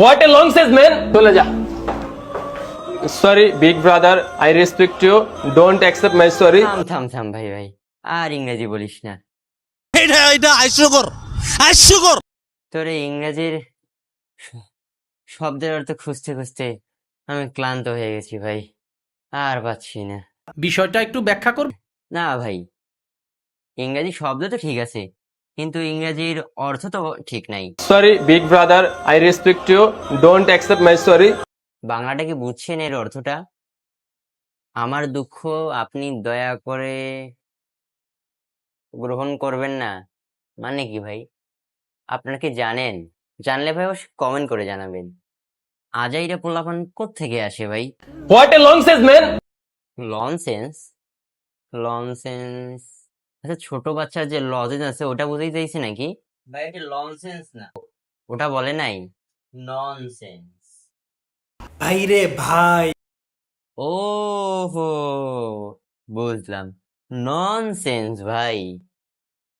What a long Sage man চলে যা। Sorry big brother I respect you don't accept my sorry থাম থাম থাম ভাই ভাই। আর ইংরেজি বলিস না। এটা এটা হাস্যকর হাস্যকর তোর এই ইংরেজির শব্দের অর্থ খুঁজতে খুঁজতে আমি ক্লান্ত হয়ে গেছি ভাই। আর পাচ্ছি না। বিষয়টা একটু ব্যাখ্যা করবে না ভাই। ইংরেজি শব্দ তো ঠিক আছে। কিন্তু ইংরেজির অর্থ তো ঠিক নাই। Sorry big brother I respect you don't accept my sorry বাংলাটা কি বুঝছেন এর অর্থটা? আমার দুঃখ আপনি দয়া করে গ্রহণ করবেন না। মানে কি ভাই? আপনারা কি জানেন? জানলে ভাই অবশ্যই কমেন্ট করে জানাবেন। আজাইরা পোলাপান থেকে আসে ভাই? What a nonsense man nonsense nonsense আচ্ছা ছোট বাচ্চার যে লজেন্স আছে ওটা বুঝেই চাইছে নাকি? ভাই এটা লনসেন্স না। ওটা বলে নাই? ননসেন্স ভাইরে ভাই। ও হো বুঝলাম। ননসেন্স ভাই।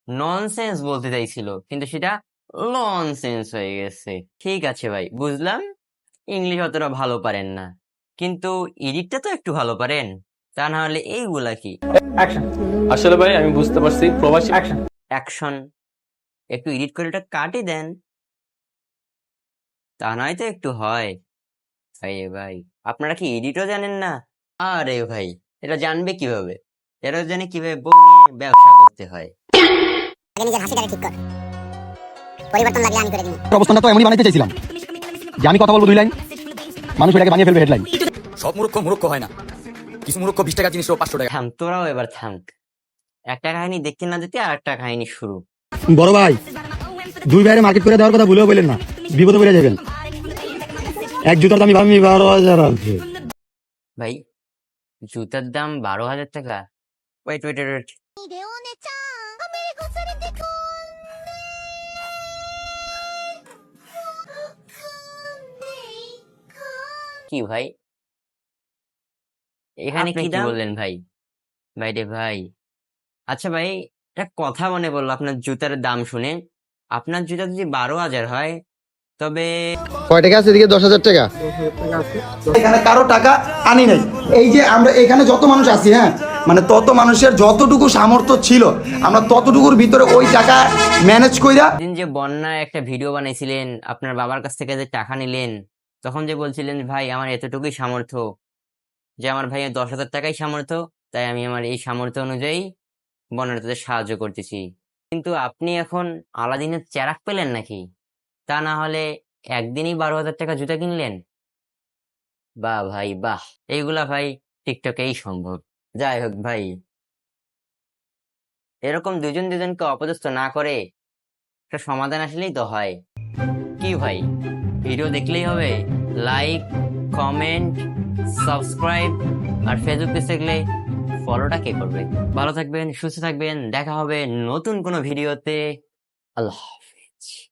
ননসেন্স বলতে চাইছিল কিন্তু সেটা লনসেন্স হয়ে গেছে। ঠিক আছে ভাই বুঝলাম। ইংলিশ অতটা ভালো পারেন না। কিন্তু ইডিটটা তো একটু ভালো পারেন। তা না হলে এইগুলা কি? আসলে ভাই আমি বুঝতে পারছি প্রবাসী অ্যাকশন একটু এডিট করে এটা কাটে দেন। তা নয় তো একটু হয়। ভাই ভাই আপনারা কি এডিটও জানেন না? আরে ভাই এটা জানবে কীভাবে? এরা জানে কীভাবে ব্যবসা করতে হয়। নিজের হাসিটাকে ঠিক কর। পরিবর্তন লাগলে আমি করে দিব। অবস্থানটা তো এমনই বানাইতে চাইছিলাম। যে আমি কথা বলব দুই লাইন মানুষ এটাকে বানিয়ে ফেলবে হেডলাইন সব মূর্খ মূর্খ হয় না। কিছু মূর্খ বিশ টাকা জিনিস পাঁচশো টাকা। থাম তোরাও এবার থাম। একটা কাহিনী দেখতে না দেখতে আর একটা কাহিনী শুরু। বড় ভাই দুই ভাইয়ের মার্কেট করে দেওয়ার কথা ভুলেও বললেন না। বিপদে পড়ে যাবেন। এক জুতার দামি ভাবি বারো হাজার ভাই জুতার দাম বারো হাজার টাকা? ওয়েট ওয়েট ওয়েট কি ভাই? এখানে কি কি বললেন ভাই। ভাই রে ভাই। আচ্ছা ভাই একটা কথা মনে পড়ল আপনার জুতার দাম শুনে। আপনার জুতা যদি বারো হাজার হয় তবে কয় টাকা আছে এদিকে? দশ হাজার টাকা। এখানে কারও টাকা আনি নাই। এই যে আমরা এখানে যত মানুষ আছি হ্যাঁ মানে তত মানুষের যতটুকু সামর্থ্য ছিল আমরা ততটুকুর ভিতরে ওই টাকা ম্যানেজ কইরা দিন যে বন্যায় একটা ভিডিও বানাইছিলেন আপনার বাবার কাছ থেকে যে টাকা নিলেন তখন যে বলছিলেন ভাই আমার এতটুকুই সামর্থ্য। যে আমার ভাইয়ের দশ হাজার টাকাই সামর্থ্য, তাই আমি আমার এই সামর্থ্য অনুযায়ী বন্যাটাতে সাহায্য করতেছি। কিন্তু আপনি এখন আলাদিনের চেরাক পেলেন নাকি? তা না হলে একদিনই বারো হাজার টাকা জুতা কিনলেন? বাহ ভাই, বাহ! এইগুলা ভাই টিকটকেই সম্ভব। যাই হোক ভাই। এরকম দুজন দুজনকে অপদস্থ না করে একটা সমাধান আসলেই তো হয়। কি ভাই? ভিডিও দেখলেই হবে? লাইক, কমেন্ট সাবস্ক্রাইব আর ফেসবুক পেজ থাকলে ফলোটা কে করবে? ভালো থাকবেন, সুস্থ থাকবেন, দেখা হবে নতুন কোনো ভিডিওতে আল্লাহ হাফিজ।